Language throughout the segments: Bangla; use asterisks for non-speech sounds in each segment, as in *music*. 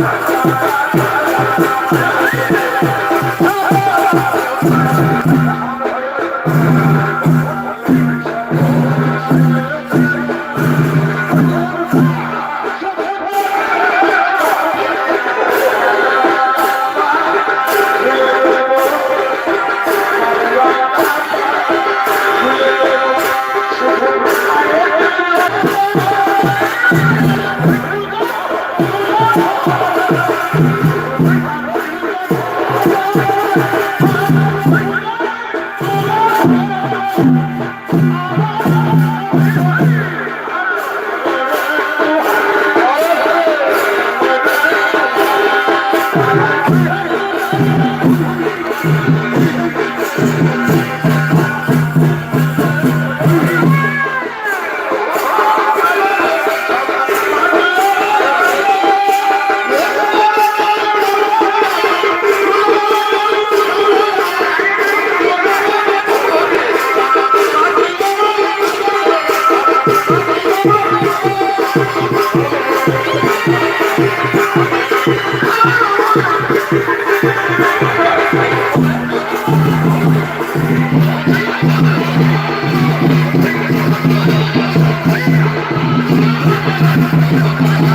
Thank you.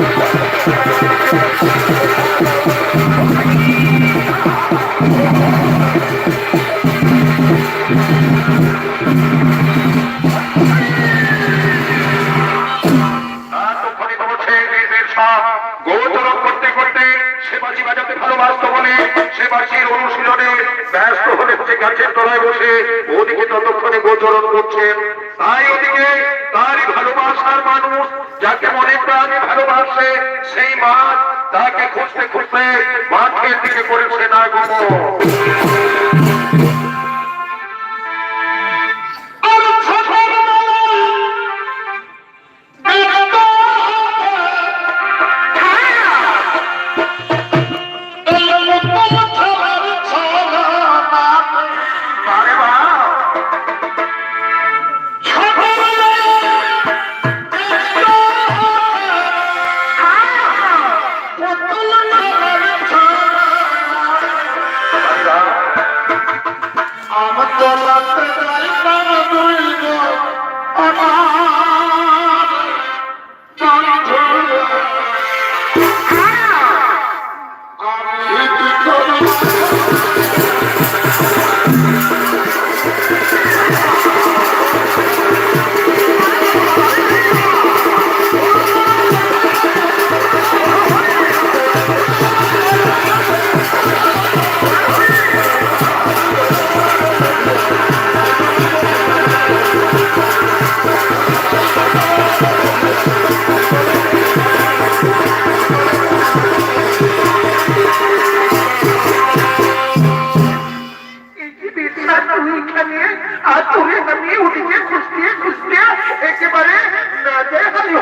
Bye. *laughs* সেই মাঠ তাকে খুঁজতে খুঁজতে মাঠের দিকে করে না গো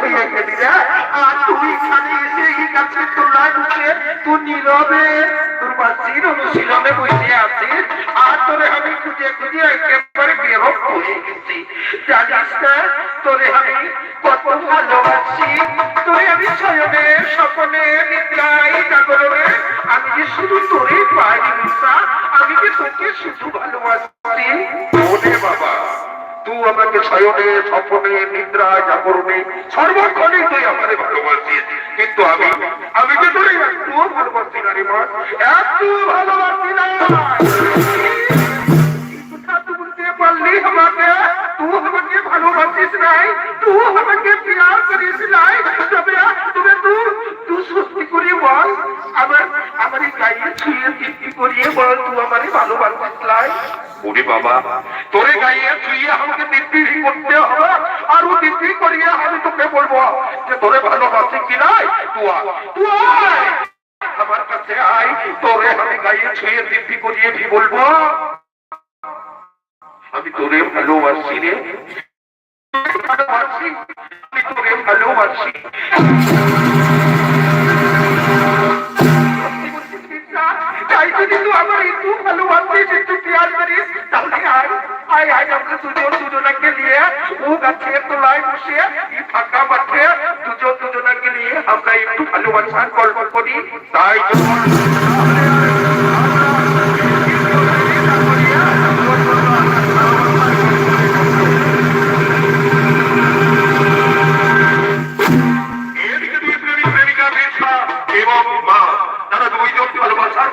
দিয়েছে বিনা আর তুমি এখানে এসে এই গাছের তোলায় তুই নীরবে তোর বাচ্চির অনুশীলনে বসে আছিস আর তোরে আমি খুঁজে খুঁজে একেবারে বিরক্ত হয়ে গেছি। জানিস না, তোরে আমি কত ভালোবাসি। তোরে আমি স্বয়নে স্বপনে নিদ্রায় জাগরণে, আমি যে শুধু তোরে পাই আমি যে তোকে শুধু ভালোবাসি। ওরে বাবা তুই আমাকে শয়নে, স্বপনে নিদ্রা জাগরণে সর্বক্ষণে তুই আমাকে ভালোবাসিস। কিন্তু আমি আমি যে তোরে একটুও ভালোবাসি না রে মা একটু ভালোবাসি না। আমাকে তুই আমাকে ভালোবাসিস নাই তুই আমাকে প্যার করিস নাই, তবে তবে তুই বল আমার আমার গায়ে ছুঁয়ে তৃপ্তি করিয়ে বল তুই আমারে ভালোবাসিস নাই ওরে বাবা তোরে গায়ে ছুঁয়ে আমাকে তৃপ্তি করতে হবে আর ও তৃপ্তি করিয়ে আমি তোকে বলব যে তোরে ভালোবাসি কি নাই তুই তুই আমার কাছে আয় তোরে আমি গায়ে ছুঁয়ে তৃপ্তি করিয়ে কি বলব? আমি তোরে ভালোবাসি রে। ভালোবাসি আমি তোরে ভালোবাসি। তাই যদি তুই আমার একটু ভালোবাসিস একটু প্যার করিস? তাহলে আয় আয় আয়, আমরা দুজন দুজনাকে নিয়ে ও গাছের তলায় বসে এই ফাঁকা মাঠে দুজন দুজনাকে নিয়ে আমরা একটু ভালোবাসার গল্প করি। তাই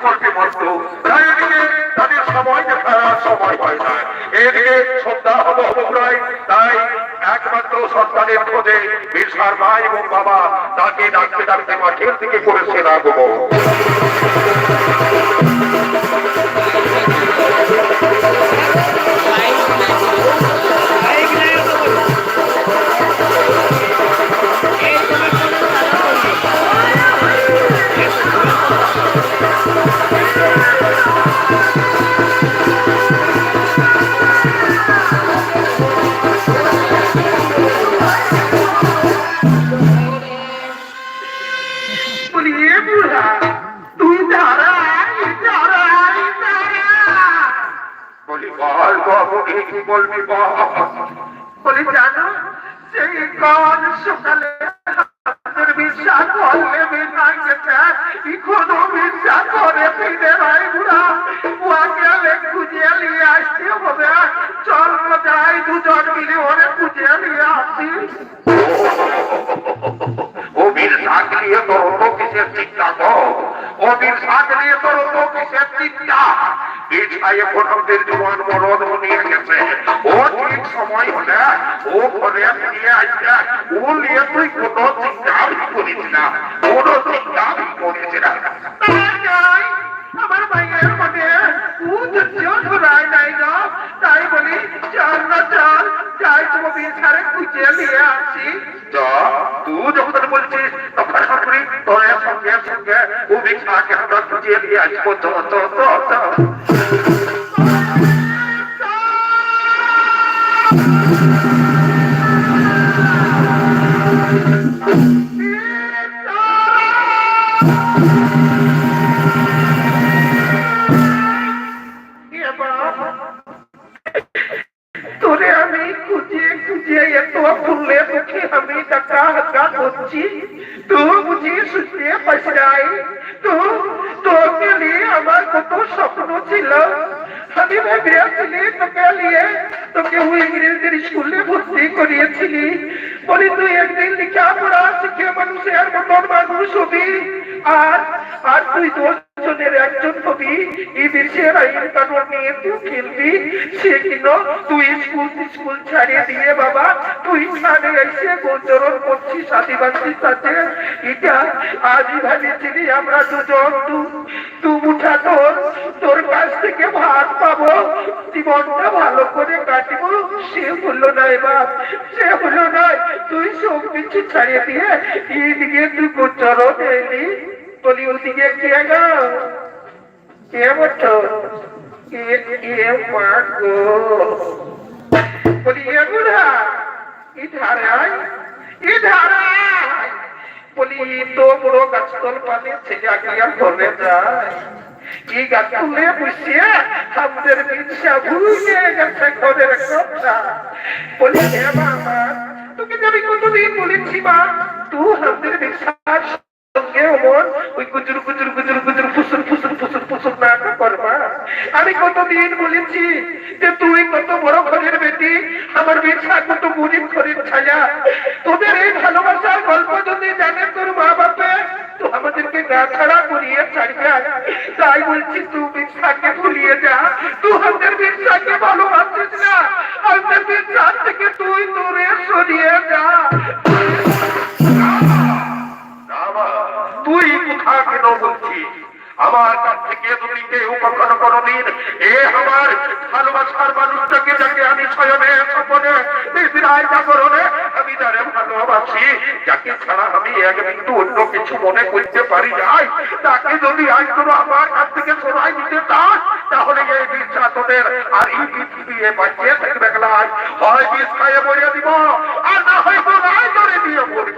গল্পে মস্ত এদিকে তাদের সময় দেখার সময় হয় না। এদিকে সন্ধ্যা হব হব প্রায় তাই একমাত্র সন্তানের খোঁজে বিশার মা এবং বাবা তাকে ডাকতে ডাকতে মাঠের দিকে করেছে না বলিয়ে বাবু কি বলবি বল, জানো, সেই কাল সকালে বিশ্বাস করলে গেছে এখনও বিশ্বাস করে ফিরে বুড়া। ওয়াকে আমি খুঁজে নিয়ে আসতে চিন্তা তো অবির শাক তোর তো কিসের চিন্তা? বিছায় এখন আমাদের জীবন মরদ নিয়ে গেছে ও ঠিক সময় হলে ও ঘরে ফিরে আসবে ও নিয়ে তুই কোনো চিন্তা করিস না কোনো চিন্তা করিস না। আমার ভাইয়ের ও ধৈর্য ধরায় নাই না তাই বলি চল না চল যাই তোমার বিছারে খুঁজে নিয়ে আসি। তুই যখন বলছিস তখন তোর সঙ্গে সঙ্গে ও আমরা খুঁজে নিয়ে আসব তো তো তো। তোরে আমি খুঁজে খুঁজে এত ফুললে তোকে আমি টাকা হাকা করছি। তো বুঝি শুনতে পাস নাই তো তোকে নিয়ে আমার কত স্বপ্ন ছিল। আমি ভেবেছিলি তোকে নিয়ে তোকে ওই ইংরেজদের স্কুলে ভর্তি করিয়েছিলি। বলি, তুই একদিন লেখাপড়া শিখে মানুষের মতন মানুষ হবি। আর আর তুই দোষ জনের একজন দেশের আইন কানুন নিয়ে তুই খেলবি। সে কিনো তুই স্কুল স্কুল ছাড়িয়ে দিয়ে বাবা, তুই ছাড়ে এসে গোচরণ করছিস আদিবাসীর সাথে। এটা আজই ভাবিছিলি আমরা দুজন, তু মুঠা তোর তোর কাছ থেকে ভাত পাবো। জীবনটা ভালো করে কাটবো। সে হলো না এবার সে হলো না, তুই সব কিছু ছাড়িয়ে দিয়ে এইদিকে তুই গোচরণ এলি। বলি ওদিকে কে গো কে বলছো কে মা গো? বলি, এ বুড়া ইধার আয় ইধার আয় বলি, তো বড় গাছতল পানি ছেলে আগিয়া ঘরে যায়। কি গাছ তুলে বসিয়ে আমাদের বলেছি মা, তুই আমাদের বিশ্বাস আমি কতদিন বলেছি যে তুই কত বড় ঘরের বেটি, আমার বিছা কত গরিব ঘরের ছায়া। তোদের এই ভালোবাসার গল্প যদি জানে তোর মা বাপে, তো আমাদেরকে গা ছাড়া করিয়ে ছাড়বে তাই বলছি তুই বিছাকে ভুলিয়ে যা। তুই আমাদের বিছাকে ভালোবাসিস না। আমাদের বিছার থেকে তুই দূরে সরিয়ে যা। ভালোবাসার মানুষটাকে যাকে আমি শয়নে স্বপনে নিদ্রায় জাগরণে আমি যারে ভালোবাসি। যাকে ছাড়া আমি এক বিন্দু অন্য কিছু মনে করতে পারি যাই তাকে যদি আজ তোর আমার কাছ থেকে সরাই দিতে চাস, তাহলে এই তোদের আর এই পৃথিবী এ বাঁচিয়ে থাকবে হয় বিষ খাইয়ে বইয়ে দিব, আর না হয় বোনায় ধরে দিয়ে বলব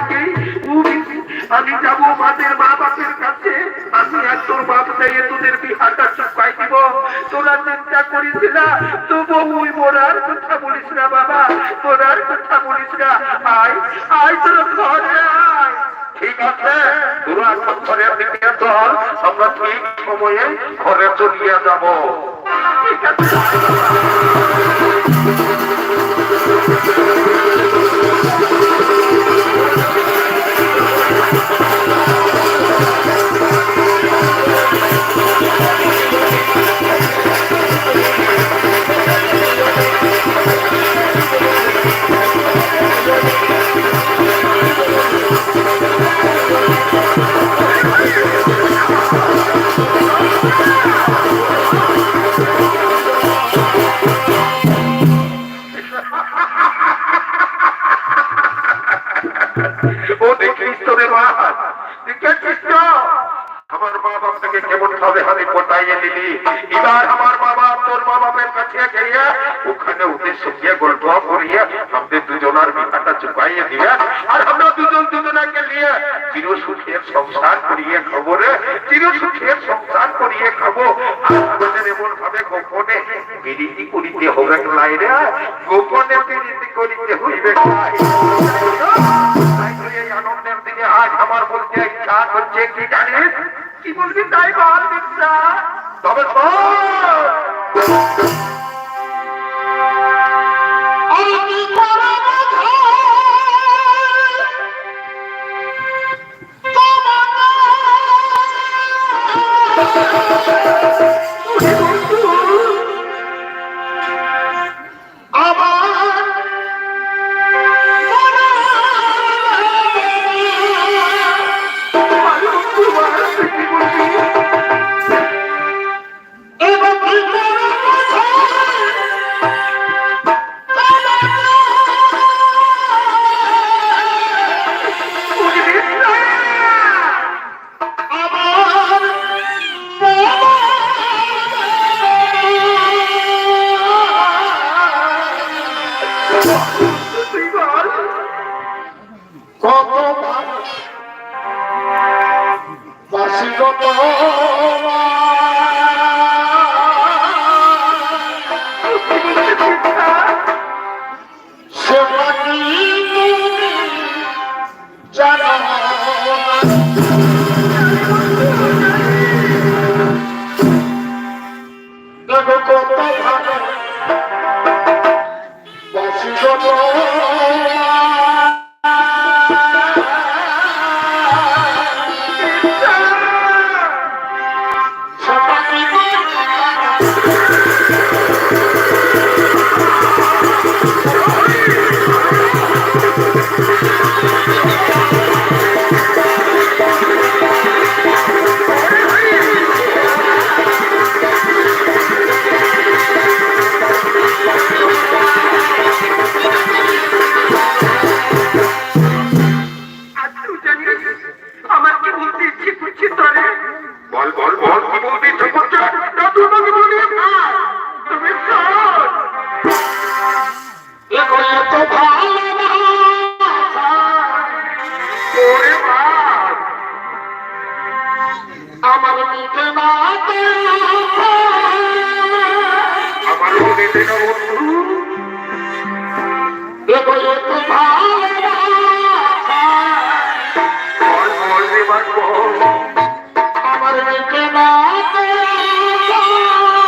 আমি যাব মাদের মা বাপের কাছে। আমি আর তোর বাপ যাইয়ে তোদের বিহারটা চুকাই দিব। তোরা চিন্তা করিস না তবু ওই মোরার কথা বলিস না বাবা মোরার কথা বলিস না। আয় আয় তোর ঘরে আয়। ঠিক আছে তোরা এখন ঘরের দিকে চল আমরা ঠিক সময়ে ঘরে চলিয়া যাব। ঠিক আছে। ওখানে ওদের সঙ্গে গল্প করিয়ে আমাদের দুজনার বিঘাটা চুকাইয়ে দিবে আর আমরা দুজন দুজনাকে নিয়ে চির সুখের সংসার করিয়ে খাব রে। চির সুখের সংসার করিয়ে খাব। আর এমন ভাবে গোপনে বিরীতি করিতে হবে নাই রে। গোপনে বিরীতি করিতে হইবে নাই। আনন্দের দিনে আজ আমার বলতে ইচ্ছা করছে কি জানিস কি বলবি তাই বল তবে শোন,